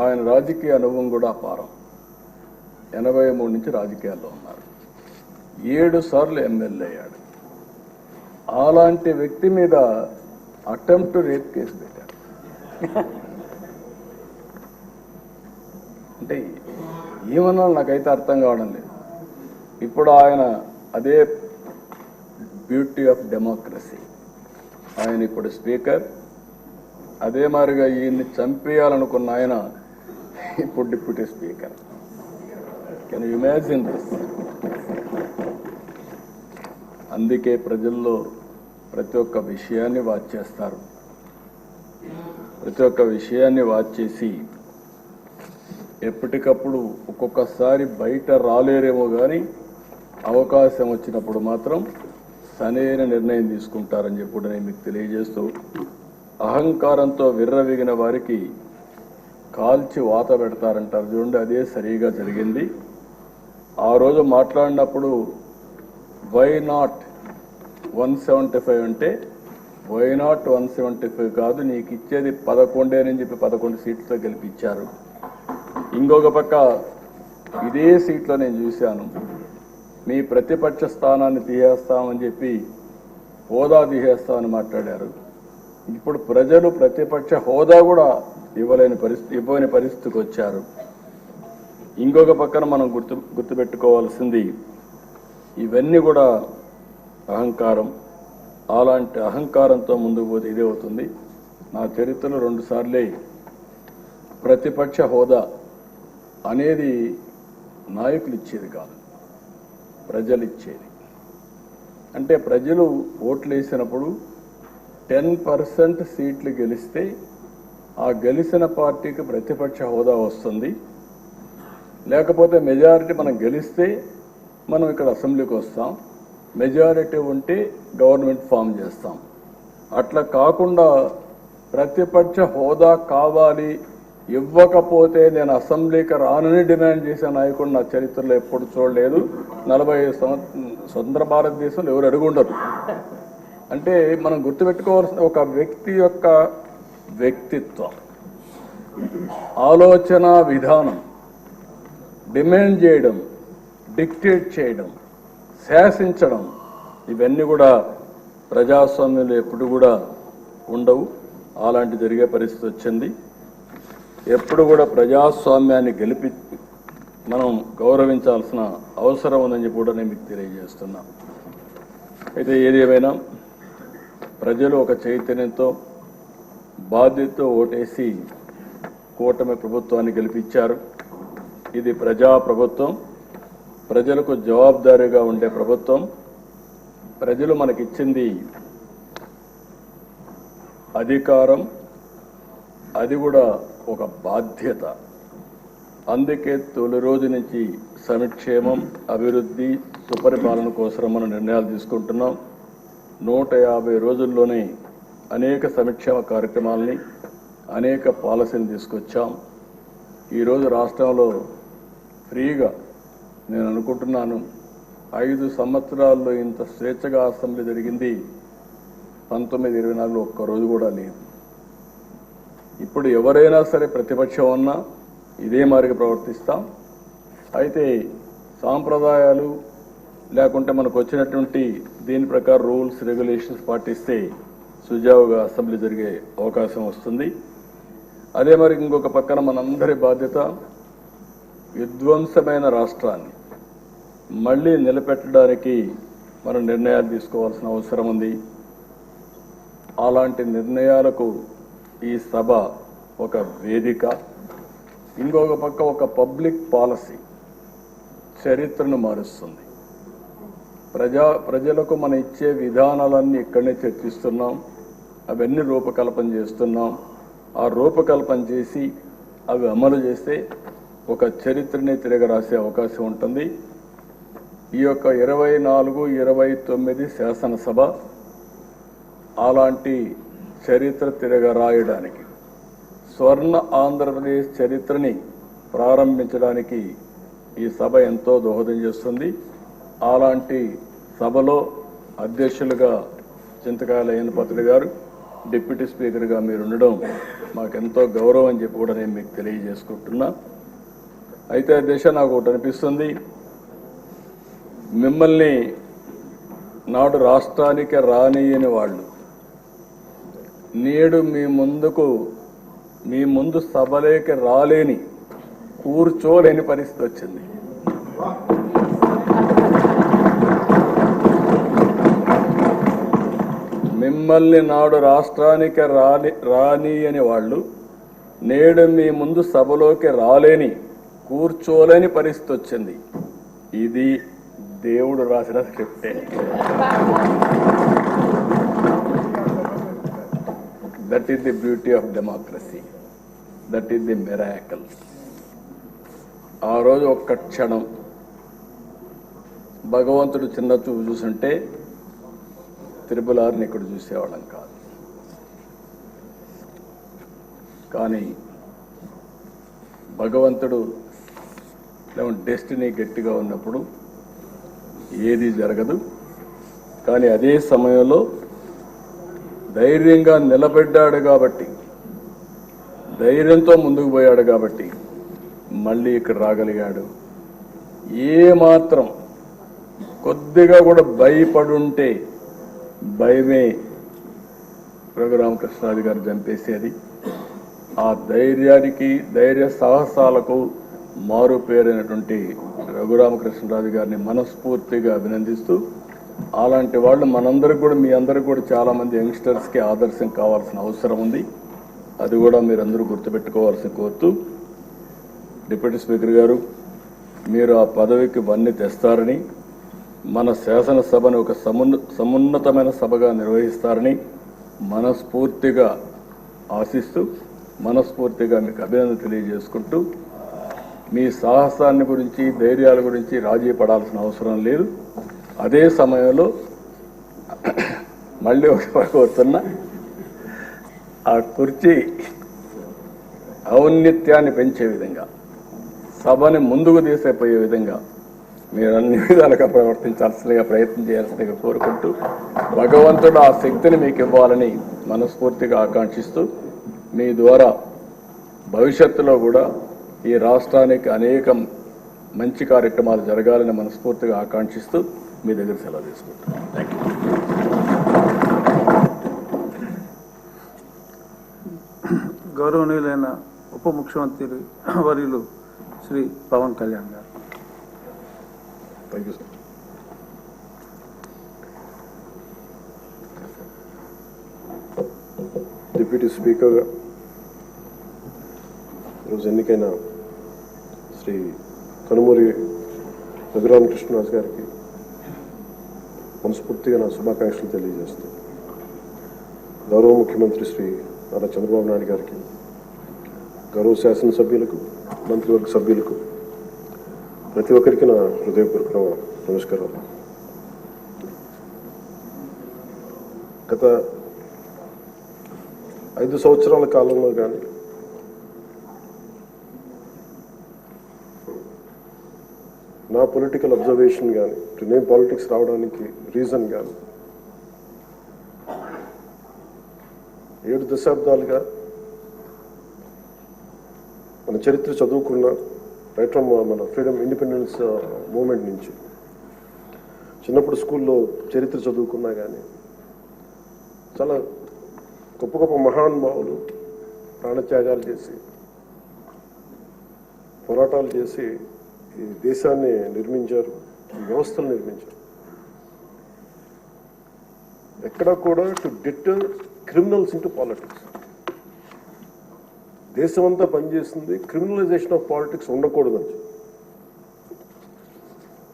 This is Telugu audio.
ఆయన రాజకీయ అనుభవం కూడా అపారం. ఎనభై మూడు నుంచి రాజకీయాల్లో ఉన్నారు. ఏడు సార్లు ఎమ్మెల్యే అయ్యాడు. అలాంటి వ్యక్తి మీద అటెంప్ట్ రేప్ కేసు పెట్టారు అంటే ఏమన్నా నాకైతే అర్థం కావడం లేదు. ఇప్పుడు ఆయన అదే బ్యూటీ ఆఫ్ డెమోక్రసీ. ఆయన ఇప్పుడు స్పీకర్. అదే మాదిరిగా ఈయన్ని చంపేయాలనుకున్న ఆయన ఇప్పుడు deputy speaker. Can imagine this అందుకే ప్రజల్లో ప్రతి ఒక్క విషయాన్ని వాచ్ చేస్తారు. ప్రతి ఒక్క విషయాన్ని వాచ్ చేసి ఎప్పటికప్పుడు ఒక్కొక్కసారి బయట రాలేరేమో కానీ అవకాశం వచ్చినప్పుడు మాత్రం సరైన నిర్ణయం తీసుకుంటారని చెప్పి నేను మీకు తెలియజేస్తూ అహంకారంతో విర్రవిగిన వారికి కాల్చి వాత పెడతారంటారు. చూడండి అదే సరిగా జరిగింది. ఆ రోజు మాట్లాడినప్పుడు why not one seventy five అంటే why not one seventy five కాదు నీకు ఇచ్చేది పదకొండేనని చెప్పి పదకొండు సీట్లతో గెలిపించారు ఇంకొక పక్క ఇదే సీట్లో నేను చూశాను. మీ ప్రతిపక్ష స్థానాన్ని తీసేస్తామని చెప్పి హోదా తీసేస్తామని మాట్లాడారు. ఇప్పుడు ప్రజలు ప్రతిపక్ష హోదా కూడా ఇవ్వలేని పరిస్థితి ఇవ్వని పరిస్థితికి వచ్చారు. ఇంకొక పక్కన మనం గుర్తు గుర్తుపెట్టుకోవాల్సింది ఇవన్నీ కూడా అహంకారం. అలాంటి అహంకారంతో ముందుకు పోతే ఇదే అవుతుంది. నా చరిత్రలో రెండుసార్లే ప్రతిపక్ష హోదా అనేది నాయకులు ఇచ్చేది కాదు. ప్రజలు ఇచ్చేది అంటే ప్రజలు ఓట్లు వేసినప్పుడు టెన్ పర్సెంట్ సీట్లు గెలిస్తే ఆ గెలిచిన పార్టీకి ప్రతిపక్ష హోదా వస్తుంది. లేకపోతే మెజారిటీ మనం గెలిస్తే మనం ఇక్కడ అసెంబ్లీకి వస్తాం. మెజారిటీ ఉంటే గవర్నమెంట్ ఫామ్ చేస్తాం. అట్లా కాకుండా ప్రతిపక్ష హోదా కావాలి ఇవ్వకపోతే నేను అసెంబ్లీకి రానని డిమాండ్ చేసే నాయకుడు నా చరిత్రలో ఎప్పుడు చూడలేదు. నలభై సంవత్సరం స్వతంత్ర భారతదేశంలో ఎవరు అడుగుండరు. అంటే మనం గుర్తుపెట్టుకోవాల్సిన ఒక వ్యక్తి యొక్క వ్యక్తిత్వం. ఆలోచన విధానం డిమాండ్ చేయడం డిక్టేట్ చేయడం శాసించడం ఇవన్నీ కూడా ప్రజాస్వామ్యంలో ఎప్పుడు కూడా ఉండవు. అలాంటి జరిగే పరిస్థితి వచ్చింది. ఎప్పుడు కూడా ప్రజాస్వామ్యాన్ని గెలిపి మనం గౌరవించాల్సిన అవసరం ఉందని చెప్పి కూడా నేను మీకు తెలియజేస్తున్నా. అయితే ఏది ఏమైనా ప్రజలు ఒక చైతన్యంతో బాధ్యతతో ఓటేసి కూటమి ప్రభుత్వాన్ని గెలిపించారు. ఇది ప్రజా ప్రభుత్వం ప్రజలకు జవాబుదారీగా ఉండే ప్రభుత్వం. ప్రజలు మనకిచ్చింది అధికారం. అది కూడా ఒక బాధ్యత. అందుకే తొలి రోజు నుంచి సంక్షేమం అభివృద్ధి సుపరిపాలన కోసం మనం నిర్ణయాలు తీసుకుంటున్నాం. నూట యాభై రోజుల్లోనే అనేక సంక్షేమ కార్యక్రమాలని అనేక పాలసీని తీసుకొచ్చాం. ఈరోజు రాష్ట్రంలో ఫ్రీగా నేను అనుకుంటున్నాను ఐదు సంవత్సరాల్లో ఇంత స్వేచ్ఛగా అసెంబ్లీ జరిగింది పంతొమ్మిది ఇరవై నాలుగులో ఒక్కరోజు కూడా లేదు. ఇప్పుడు ఎవరైనా సరే ప్రతిపక్షం ఉన్నా ఇదే మారిగా ప్రవర్తిస్తాం. అయితే సాంప్రదాయాలు లేకుంటే మనకు వచ్చినటువంటి దీని ప్రకారం రూల్స్ రెగ్యులేషన్స్ పాటిస్తే సుజావుగా అసెంబ్లీ జరిగే అవకాశం వస్తుంది. అదే మరి ఇంకొక పక్కన మనందరి బాధ్యత విధ్వంసమైన రాష్ట్రాన్ని మళ్ళీ నిలబెట్టడానికి మనం నిర్ణయాలు తీసుకోవాల్సిన అవసరం ఉంది. అలాంటి నిర్ణయాలకు ఈ సభ ఒక వేదిక. ఇంకొక పక్క ఒక పబ్లిక్ పాలసీ చరిత్రను మారుస్తుంది. ప్రజా ప్రజలకు మనం ఇచ్చే విధానాలన్నీ ఇక్కడనే చర్చిస్తున్నాం. అవన్నీ రూపకల్పన చేస్తున్నాం. ఆ రూపకల్పన చేసి అవి అమలు చేస్తే ఒక చరిత్రని తిరగరాసే అవకాశం ఉంటుంది. ఈ యొక్క ఇరవై నాలుగు ఇరవై తొమ్మిది శాసనసభ అలాంటి చరిత్ర తిరగరాయడానికి స్వర్ణ ఆంధ్రప్రదేశ్ చరిత్రని ప్రారంభించడానికి ఈ సభ ఎంతో దోహదం చేస్తుంది. అలాంటి సభలో అధ్యక్షులుగా చింతకాయల అయ్యనపత్రి గారు డిప్యూటీ స్పీకర్గా మీరు ఉండడం మాకెంతో గౌరవం అని చెప్పి కూడా నేను మీకు తెలియజేసుకుంటున్నా. అయితే దిశ నాకు ఒకటి అనిపిస్తుంది. మిమ్మల్ని నాడు రాష్ట్రానికి రానియని వాళ్ళు నేడు మీ ముందుకు మీ ముందు సభలేకి రాలేని కూర్చోలేని పరిస్థితి వచ్చింది. మిమ్మల్ని నాడు రాష్ట్రానికి రాని రాని అని వాళ్ళు నేడు మీ ముందు సభలోకి రాలేని కూర్చోలేని పరిస్థితి వచ్చింది. ఇది దేవుడు రాసిన స్క్రిప్టే. That is the beauty of democracy that is the miracle ఆ రోజు ఒక్క క్షణం భగవంతుడు చిన్న చూపు చూసుంటే త్రిపులారిని ఇక్కడ చూసేవాళ్ళం కాదు. కానీ భగవంతుడు డెస్టినీ గట్టిగా ఉన్నప్పుడు ఏది జరగదు. కానీ అదే సమయంలో ధైర్యంగా నిలబడ్డాడు కాబట్టి ధైర్యంతో ముందుకు పోయాడు కాబట్టి మళ్ళీ ఇక్కడ రాగలిగాడు. ఏ మాత్రం కొద్దిగా కూడా భయపడుంటే భయమే రఘురామకృష్ణాది గారు చంపేసేది. ఆ ధైర్యానికి ధైర్య సాహసాలకు మారు పేరైనటువంటి రఘురామకృష్ణరాజు గారిని మనస్ఫూర్తిగా అభినందిస్తూ అలాంటి వాళ్ళు మనందరికి కూడా మీ అందరికి కూడా చాలామంది యంగ్స్టర్స్కి ఆదర్శం కావాల్సిన అవసరం ఉంది. అది కూడా మీరందరూ గుర్తుపెట్టుకోవాల్సిన కోరుతూ డిప్యూటీ స్పీకర్ గారు మీరు ఆ పదవికి వన్నీ తెస్తారని మన శాసనసభను ఒక సమున్న సమున్నతమైన సభగా నిర్వహిస్తారని మనస్ఫూర్తిగా ఆశిస్తూ మనస్ఫూర్తిగా మీకు అభినందన తెలియజేసుకుంటూ మీ సాహసాన్ని గురించి ధైర్యాల గురించి రాజీ పడాల్సిన అవసరం లేదు. అదే సమయంలో మళ్ళీ ఒక కోరుతున్నా ఆ కుర్చీ ఔన్నత్యాన్ని పెంచే విధంగా సభని ముందుకు తీసేపోయే విధంగా మీరు అన్ని విధాలుగా ప్రవర్తించాల్సిందిగా ప్రయత్నం చేయాల్సిందిగా కోరుకుంటూ భగవంతుడు ఆ శక్తిని మీకు ఇవ్వాలని మనస్ఫూర్తిగా ఆకాంక్షిస్తూ మీ ద్వారా భవిష్యత్తులో కూడా ఈ రాష్ట్రానికి అనేక మంచి కార్యక్రమాలు జరగాలని మనస్ఫూర్తిగా ఆకాంక్షిస్తూ మీ దగ్గర సెలవు తీసుకుంటాను థ్యాంక్ యూ గౌరవనీయులైన ఉప ముఖ్యమంత్రి వర్యులు శ్రీ పవన్ కళ్యాణ్ గారు. Thank you sir deputy speaker ఈరోజు ఎన్నికైన శ్రీ కనుమూరి రఘురామకృష్ణరాజు గారికి మనస్ఫూర్తిగా నా శుభాకాంక్షలు తెలియజేస్తూ గౌరవ ముఖ్యమంత్రి శ్రీ నారా చంద్రబాబు నాయుడు గారికి గౌరవ శాసనసభ్యులకు మంత్రివర్గ సభ్యులకు ప్రతి ఒక్కరికి నా హృదయపూర్వక నమస్కారం గత ఐదు సంవత్సరాల కాలంలో కానీ నా పొలిటికల్ అబ్జర్వేషన్ కానీ నేను పాలిటిక్స్ రావడానికి రీజన్ కానీ ఏడు దశాబ్దాలుగా మన చరిత్ర చదువుకున్న రైట్ ఫ్రమ్ మన ఫ్రీడమ్ ఇండిపెండెన్స్ మూమెంట్ నుంచి. చిన్నప్పుడు స్కూల్లో చరిత్ర చదువుకున్నా కానీ చాలా గొప్ప గొప్ప మహానుభావులు ప్రాణత్యాగాలు చేసి పోరాటాలు చేసి ఈ దేశాన్ని నిర్మించారు వ్యవస్థలు నిర్మించారు. ఎక్కడ కూడా to deter criminals into politics దేశమంతా పనిచేస్తుంది. క్రిమినలైజేషన్ ఆఫ్ పాలిటిక్స్ ఉండకూడదని చెప్పి.